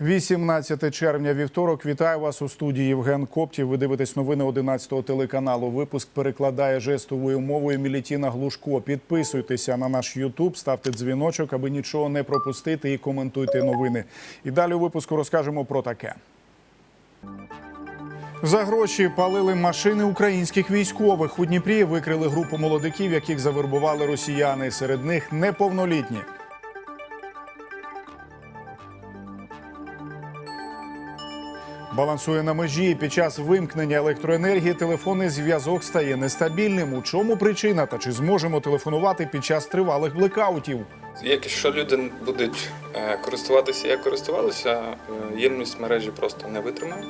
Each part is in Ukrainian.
18 червня, вівторок. Вітаю вас у студії Євген Коптів. Ви дивитесь новини 11-го телеканалу. Випуск перекладає жестовою мовою Мілітіна Глушко. Підписуйтеся на наш Ютуб, ставте дзвіночок, аби нічого не пропустити і коментуйте новини. І далі у випуску розкажемо про таке. За гроші палили машини українських військових. У Дніпрі викрили групу молодиків, яких завербували росіяни. Серед них неповнолітні. Балансує на межі. Під час вимкнення електроенергії телефонний зв'язок стає нестабільним. У чому причина та чи зможемо телефонувати під час тривалих блекаутів? Якщо люди будуть е, користуватися, як користувалися, е, ємність мережі просто не витримає.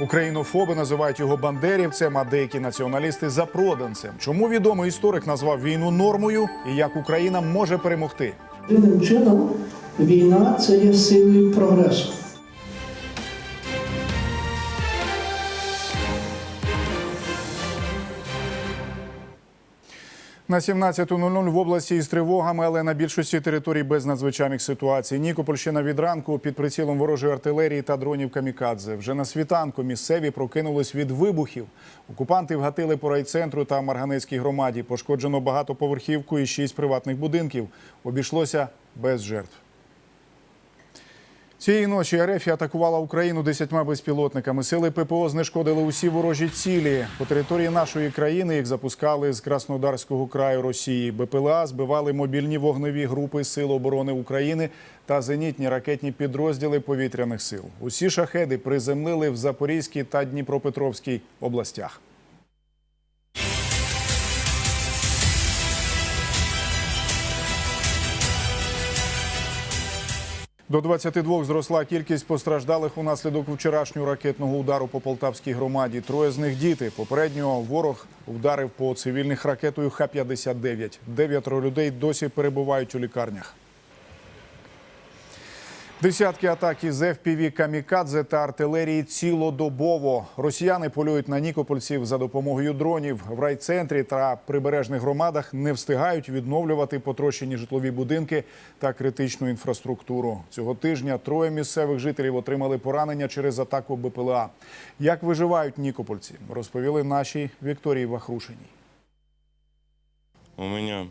Українофоби називають його бандерівцем, а деякі націоналісти запроданцем. Чому відомий історик назвав війну нормою і як Україна може перемогти? Чином війна це є силою прогресу. На 17.00 в області із тривогами, але на більшості територій без надзвичайних ситуацій. Нікопольщина від ранку під прицілом ворожої артилерії та дронів камікадзе. Вже на світанку місцеві прокинулись від вибухів. Окупанти вгатили по райцентру та Марганецькій громаді. Пошкоджено багатоповерхівку і шість приватних будинків. Обійшлося без жертв. Цієї ночі РФ атакувала Україну десятьма безпілотниками. Сили ППО знешкодили усі ворожі цілі. По території нашої країни їх запускали з Краснодарського краю Росії. БПЛА збивали мобільні вогневі групи Сил оборони України та зенітні ракетні підрозділи повітряних сил. Усі шахеди приземлили в Запорізькій та Дніпропетровській областях. До 22 зросла кількість постраждалих унаслідок вчорашнього ракетного удару по полтавській громаді. Троє з них діти. Попередньо ворог вдарив по цивільних ракетою Х-59. Дев'ятеро людей досі перебувають у лікарнях. Десятки атак із FPV камікадзе та артилерії цілодобово. Росіяни полюють на нікопольців за допомогою дронів. В райцентрі та прибережних громадах не встигають відновлювати потрощені житлові будинки та критичну інфраструктуру. Цього тижня троє місцевих жителів отримали поранення через атаку БПЛА. Як виживають нікопольці, розповіли нашій Вікторії Вахрушиній. У меня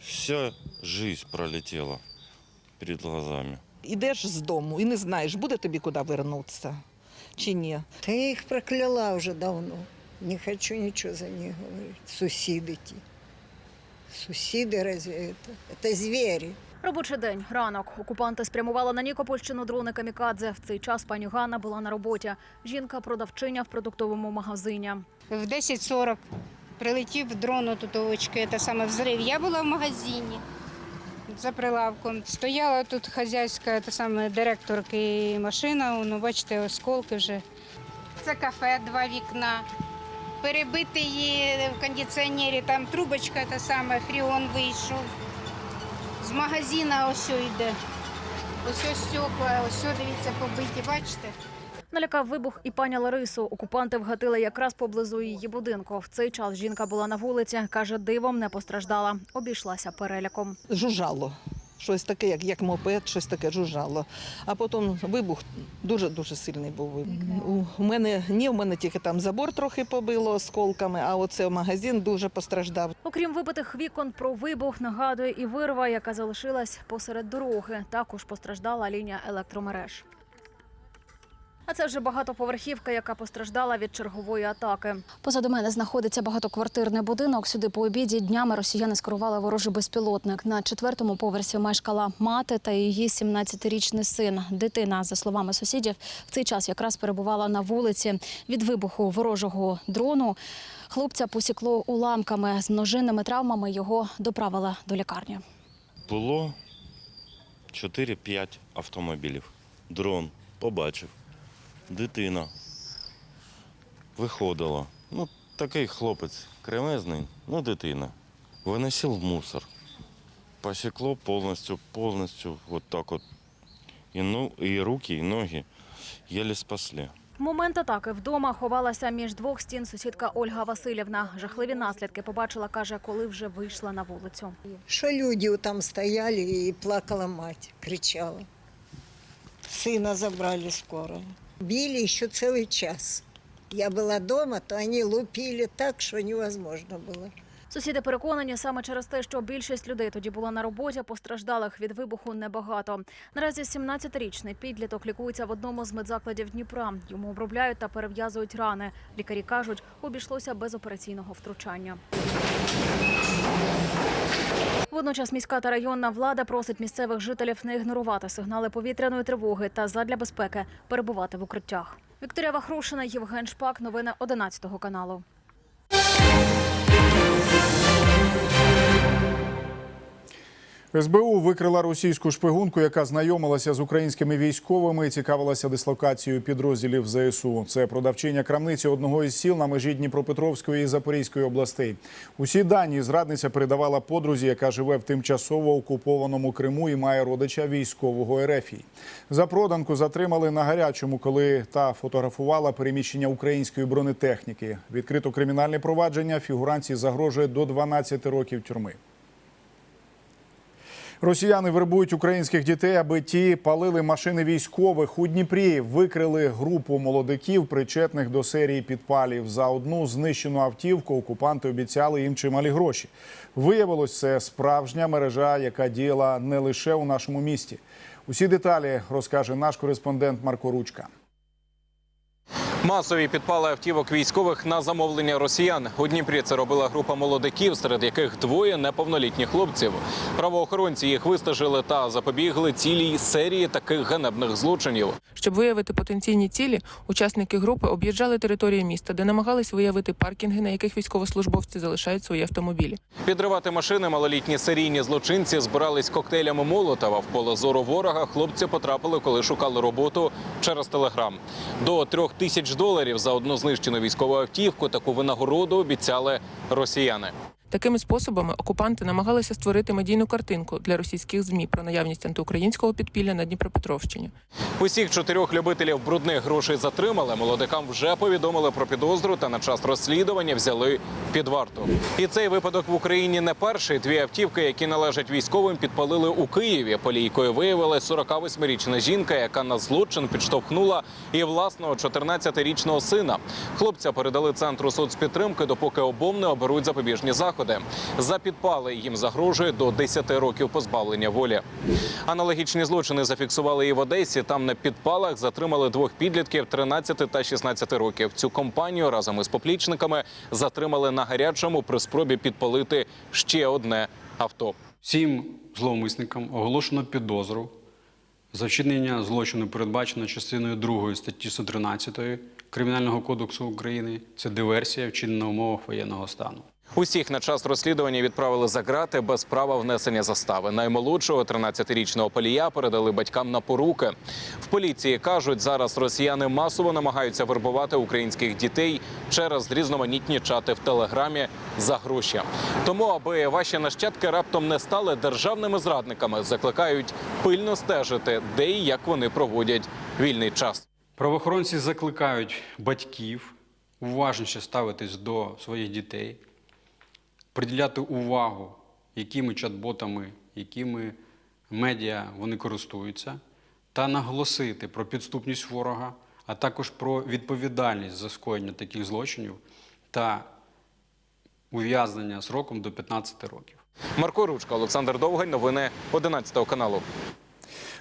вся жизнь пролетела перед глазами. Ідеш з дому і не знаєш, буде тобі куди вернутися чи ні. Та я їх прокляла вже давно. Не хочу нічого за них говорити. Сусіди ті. Сусіди разве это? Это звери. Робочий день, ранок. Окупанти спрямували на Нікопольщину дрони камікадзе. В цей час пані Ганна була на роботі. Жінка продавчиня в продуктовому магазині. В 10.40 прилетів дрон от точки, це саме взрив. Я була в магазині за прилавком. Стояла тут хазяйська та саме директорки машина, ну бачите, осколки вже. Це кафе, два вікна. Перебити її в кондиціонері, там трубочка та саме, фріон вийшов. З магазина ось йде. Ось ось стекла, ось дивіться, побиті, бачите? Налякав вибух і пані Ларису. Окупанти вгатили якраз поблизу її будинку. В цей час жінка була на вулиці. каже, дивом не постраждала. Обійшлася переляком. Жужжало. Щось таке, як, як мопед, щось таке жужжало. А потім вибух дуже-дуже сильний був. У мене ні, у мене тільки там забор трохи побило осколками, а оце магазин дуже постраждав. Окрім вибитих вікон, про вибух нагадує і вирва, яка залишилась посеред дороги. Також постраждала лінія електромереж. А це вже багатоповерхівка, яка постраждала від чергової атаки. Позаду мене знаходиться багатоквартирний будинок. Сюди по обіді днями росіяни скерували ворожий безпілотник. На четвертому поверсі мешкала мати та її 17-річний син. Дитина, за словами сусідів, в цей час якраз перебувала на вулиці. Від вибуху ворожого дрону хлопця посікло уламками з множинними травмами. Його доправили до лікарні. Було 4-5 автомобілів. Дрон побачив. Дитина виходила. Ну, такий хлопець кремезний, ну дитина. Виносив мусор. Посікло повністю, повністю, от так от. І, ну, і руки, і ноги єлі спасли. В момент атаки вдома ховалася між двох стін сусідка Ольга Васильівна. Жахливі наслідки побачила, каже, коли вже вийшла на вулицю. Що люди там стояли і плакала мать, кричала. Сына забрали скоро. Били еще целый час. Я была дома, то они лупили так, что невозможно было. Сусіди переконані, саме через те, що більшість людей тоді була на роботі, постраждалих від вибуху небагато. Наразі 17-річний підліток лікується в одному з медзакладів Дніпра. Йому обробляють та перев'язують рани. Лікарі кажуть, обійшлося без операційного втручання. Водночас міська та районна влада просить місцевих жителів не ігнорувати сигнали повітряної тривоги та задля безпеки перебувати в укриттях. Вікторія Вахрушина, Євген Шпак. Новини 11 каналу. СБУ викрила російську шпигунку, яка знайомилася з українськими військовими і цікавилася дислокацією підрозділів ЗСУ. Це продавчиня крамниці одного із сіл на межі Дніпропетровської і Запорізької областей. Усі дані зрадниця передавала подрузі, яка живе в тимчасово окупованому Криму і має родича військового РФІ. За проданку затримали на гарячому, коли та фотографувала переміщення української бронетехніки. Відкрито кримінальне провадження фігуранці загрожує до 12 років тюрми. Росіяни вербують українських дітей, аби ті палили машини військових у Дніпрі. Викрили групу молодиків, причетних до серії підпалів. За одну знищену автівку окупанти обіцяли їм чималі гроші. Виявилось, це справжня мережа, яка діяла не лише у нашому місті. Усі деталі розкаже наш кореспондент Марко Ручка. Масові підпали автівок військових на замовлення росіян. У Дніпрі це робила група молодиків, серед яких двоє неповнолітніх хлопців. Правоохоронці їх вистежили та запобігли цілій серії таких ганебних злочинів. Щоб виявити потенційні цілі, учасники групи об'їжджали території міста, де намагались виявити паркінги, на яких військовослужбовці залишають свої автомобілі. Підривати машини малолітні серійні злочинці збирались коктейлями Молотова. В поле зору ворога хлопці потрапили, коли шукали роботу через телеграм. До трьох тисяч доларів за одну знищену військову автівку таку винагороду обіцяли росіяни. Такими способами окупанти намагалися створити медійну картинку для російських змі про наявність антиукраїнського підпілля на Дніпропетровщині. Усіх чотирьох любителів брудних грошей затримали. Молодикам вже повідомили про підозру та на час розслідування взяли під варту. І цей випадок в Україні не перший. Дві автівки, які належать військовим, підпалили у Києві. Полійкою виявилась 48-річна жінка, яка на злочин підштовхнула і власного 14-річного сина. Хлопця передали центру соцпідтримки, допоки обом не оберуть запобіжні заходи. За підпали їм загрожує до 10 років позбавлення волі. Аналогічні злочини зафіксували і в Одесі. Там на підпалах затримали двох підлітків 13 та 16 років. Цю компанію разом із поплічниками затримали на гарячому при спробі підпалити ще одне авто. Всім зловмисникам оголошено підозру за вчинення злочину, передбачено частиною 2 статті 113 Кримінального кодексу України. Це диверсія, вчинена в умовах воєнного стану. Усіх на час розслідування відправили за грати без права внесення застави. Наймолодшого 13-річного полія передали батькам на поруки. В поліції кажуть, зараз росіяни масово намагаються вербувати українських дітей через різноманітні чати в телеграмі за гроші. Тому, аби ваші нащадки раптом не стали державними зрадниками, закликають пильно стежити, де і як вони проводять вільний час. Правоохоронці закликають батьків уважніше ставитись до своїх дітей, приділяти увагу, якими чат-ботами, якими медіа вони користуються, та наголосити про підступність ворога, а також про відповідальність за скоєння таких злочинів та ув'язнення сроком до 15 років. Марко Ручка, Олександр Довгань. Новини 11 каналу.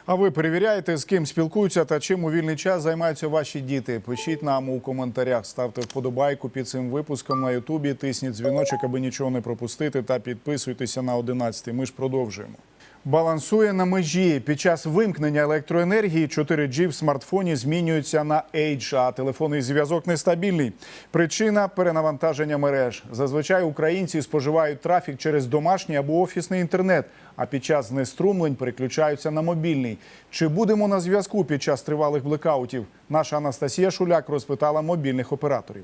А ви перевіряєте, з ким спілкуються та чим у вільний час займаються ваші діти? Пишіть нам у коментарях, ставте вподобайку під цим випуском на Ютубі, тисніть дзвіночок, аби нічого не пропустити, та підписуйтеся на 11. Ми ж продовжуємо. Балансує на межі. Під час вимкнення електроенергії 4G в смартфоні змінюється на H, а телефонний зв'язок нестабільний. Причина перенавантаження мереж. Зазвичай українці споживають трафік через домашній або офісний інтернет, а під час знеструмлень переключаються на мобільний. Чи будемо на зв'язку під час тривалих блекаутів? Наша Анастасія Шуляк розпитала мобільних операторів.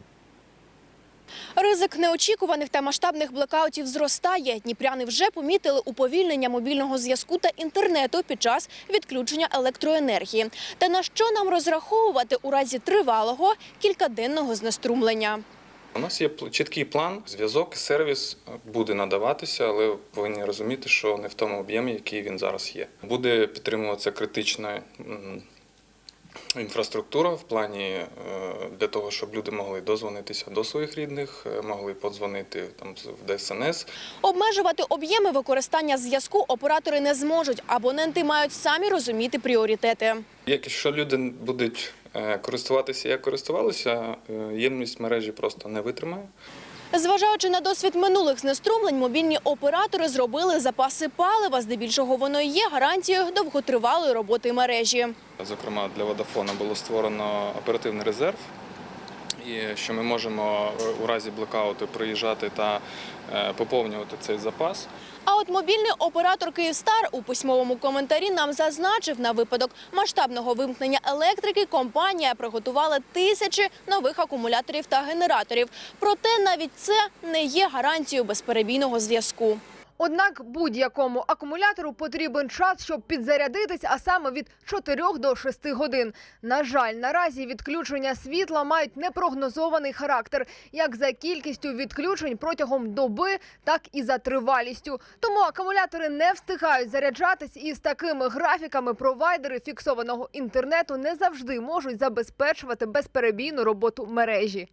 Ризик неочікуваних та масштабних блекаутів зростає. Дніпряни вже помітили уповільнення мобільного зв'язку та інтернету під час відключення електроенергії. Та на що нам розраховувати у разі тривалого кількаденного знеструмлення? У нас є чіткий план, зв'язок, сервіс е, буде надаватися, але повинні розуміти, що не в тому об'ємі, який він зараз є. Буде підтримуватися критична інфраструктура в плані е, для того, щоб люди могли дозвонитися до своїх рідних, е, могли подзвонити там в ДСНС. Обмежувати об'єми використання зв'язку оператори не зможуть. Абоненти мають самі розуміти пріоритети. Якщо люди будуть е, користуватися, як користувалися, ємність мережі просто не витримає. Зважаючи на досвід минулих знеструмлень, мобільні оператори зробили запаси палива. Здебільшого воно є гарантією довготривалої роботи мережі. Зокрема, для Водафона було створено оперативний резерв, і що ми можемо е, у разі блекауту приїжджати та е, поповнювати цей запас. А от мобільний оператор Київстар у письмовому коментарі нам зазначив, на випадок масштабного вимкнення електрики компанія приготувала тисячі нових акумуляторів та генераторів. Проте навіть це не є гарантією безперебійного зв'язку. Однак будь-якому акумулятору потрібен час, щоб підзарядитись, а саме від 4 до 6 годин. На жаль, наразі відключення світла мають непрогнозований характер, як за кількістю відключень протягом доби, так і за тривалістю. Тому акумулятори не встигають заряджатись, і з такими графіками провайдери фіксованого інтернету не завжди можуть забезпечувати безперебійну роботу мережі.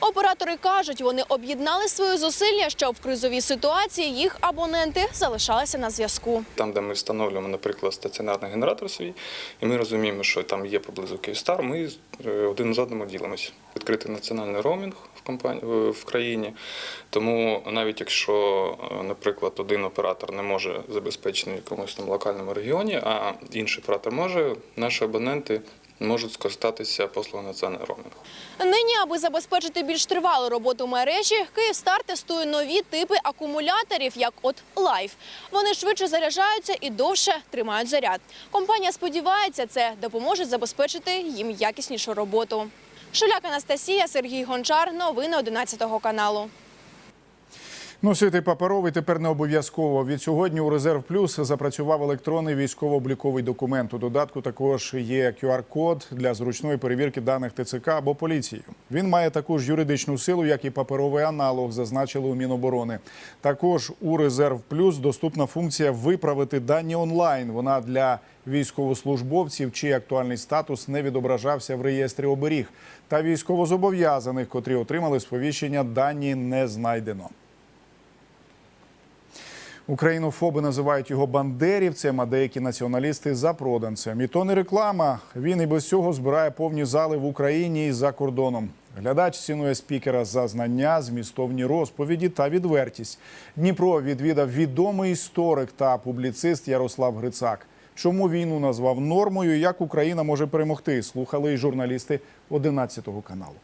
Оператори кажуть, вони об'єднали свої зусилля, щоб в кризовій ситуації їх абоненти залишалися на зв'язку. Там, де ми встановлюємо, наприклад, стаціонарний генератор свій, і ми розуміємо, що там є поблизу Київстар, ми е, один з одним ділимося. Відкритий національний роумінг в компанії в країні. Тому навіть якщо, е, наприклад, один оператор не може забезпечити якомусь там локальному регіоні, а інший оператор може, наші абоненти можуть скористатися національного роумінгу. Нині, аби забезпечити більш тривалу роботу мережі, Київстар тестує нові типи акумуляторів, як от Life. Вони швидше заряджаються і довше тримають заряд. Компанія сподівається, це допоможе забезпечити їм якіснішу роботу. Шуляк Анастасія, Сергій Гончар. Новини 11 каналу. Носити паперовий тепер не обов'язково. Від сьогодні у Резерв Плюс запрацював електронний військово-обліковий документ. У додатку також є QR-код для зручної перевірки даних ТЦК або поліції. Він має таку ж юридичну силу, як і паперовий аналог, зазначили у Міноборони. Також у Резерв Плюс доступна функція виправити дані онлайн. Вона для військовослужбовців, чий актуальний статус не відображався в реєстрі оберіг, та військовозобов'язаних, котрі отримали сповіщення дані не знайдено. Українофоби називають його бандерівцем, а деякі націоналісти запроданцем. І то не реклама. Він і без цього збирає повні зали в Україні і за кордоном. Глядач цінує спікера за знання, змістовні розповіді та відвертість. Дніпро відвідав відомий історик та публіцист Ярослав Грицак. Чому війну назвав нормою? Як Україна може перемогти? Слухали й журналісти 11 каналу.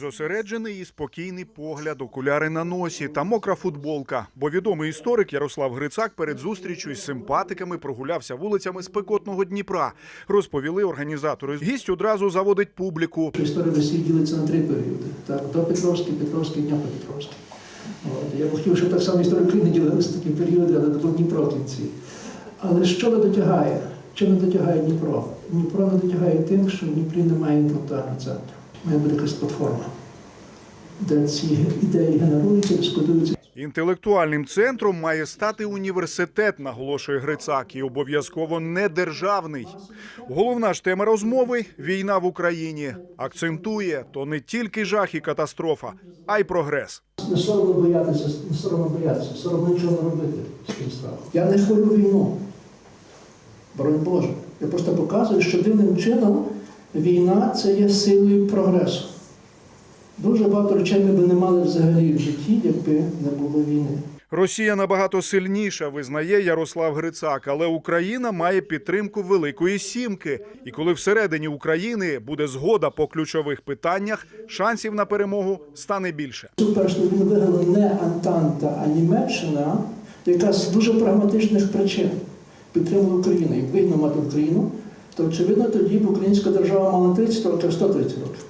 Зосереджений і спокійний погляд, окуляри на носі та мокра футболка. Бо відомий історик Ярослав Грицак перед зустрічю із симпатиками прогулявся вулицями спекотного Дніпра. Розповіли організатори. Гість одразу заводить публіку. Історія Росії ділиться на три періоди. Так, до Петровський, Петровський, Дніпропетровський. От. Я б хотів, щоб так само історія України ділилися такі періоди, але до Дніпро кінці. Але що не дотягає? Що не дотягає Дніпро? Дніпро не дотягає тим, що в Дніпрі немає інтелектуального центру. Має бути якась платформа, де ці ідеї генеруються, дискутуються. Інтелектуальним центром має стати університет, наголошує Грицак, і обов'язково не державний. Головна ж тема розмови війна в Україні. Акцентує то не тільки жах і катастрофа, а й прогрес. Не соромно боятися, не соромно боятися, соромно нічого не робити з цим страхом. Я не хвалю війну. Боронь Боже. Я просто показую, що дивним чином війна це є силою прогресу. Дуже багато речей ми б не мали взагалі в житті, якби не було війни. Росія набагато сильніша, визнає Ярослав Грицак, але Україна має підтримку Великої Сімки. І коли всередині України буде згода по ключових питаннях, шансів на перемогу стане більше. Цю першу війну виграла не Антанта, а Німеччина, яка з дуже прагматичних причин підтримала Україну. Як вигідно мати Україну, то очевидно тоді б українська держава мала 30 років, 130 років.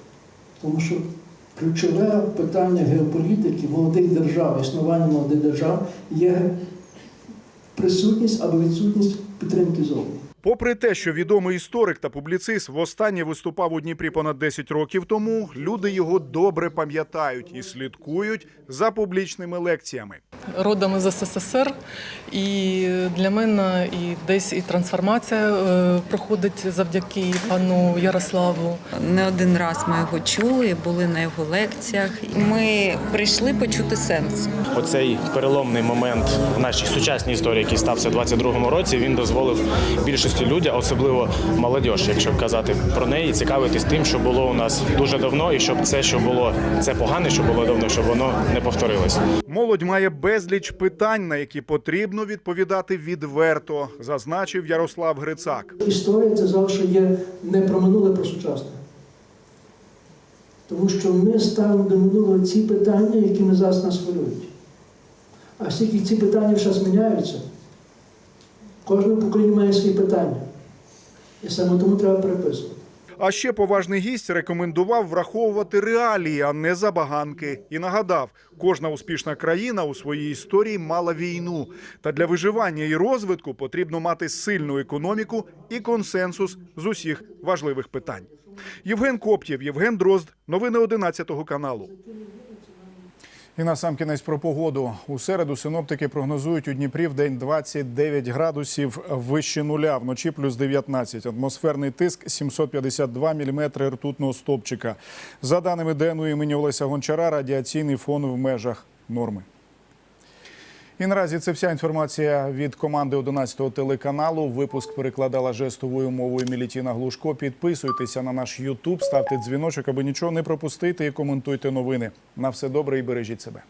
Тому що ключове питання геополітики молодих держав, існування молодих держав є присутність або відсутність підтримки зовні. Попри те, що відомий історик та публіцист востаннє виступав у Дніпрі понад 10 років тому, люди його добре пам'ятають і слідкують за публічними лекціями. родом із СССР, і для мене і десь і трансформація е, проходить завдяки пану Ярославу. Не один раз ми його чули, були на його лекціях. Ми прийшли почути сенс. Оцей переломний момент в нашій сучасній історії, який стався у 22-му році, він дозволив більшості людям, особливо молодь, якщо казати про неї, цікавитись тим, що було у нас дуже давно, і щоб це, що було це погане, що було давно, щоб воно не повторилося. Молодь має безліч питань, на які потрібно відповідати відверто, зазначив Ярослав Грицак. Історія це завжди є не про минуле, про сучасне. Тому що ми ставимо до минулого ці питання, які ми зараз нас хвилюють. А оскільки ці питання зараз міняються, кожне покоління має свої питання. І саме тому треба переписувати. А ще поважний гість рекомендував враховувати реалії, а не забаганки. І нагадав, кожна успішна країна у своїй історії мала війну. Та для виживання і розвитку потрібно мати сильну економіку і консенсус з усіх важливих питань. Євген Коптєв, Євген Дрозд. Новини 11 каналу. І на сам кінець про погоду. У середу синоптики прогнозують у Дніпрі в день 29 градусів вище нуля, вночі плюс 19. Атмосферний тиск 752 міліметри ртутного стопчика. За даними ДНУ імені Олеся Гончара, радіаційний фон в межах норми. І наразі це вся інформація від команди 11 телеканалу. Випуск перекладала жестовою мовою Мілітіна Глушко. Підписуйтеся на наш Ютуб, ставте дзвіночок, аби нічого не пропустити і коментуйте новини. На все добре і бережіть себе.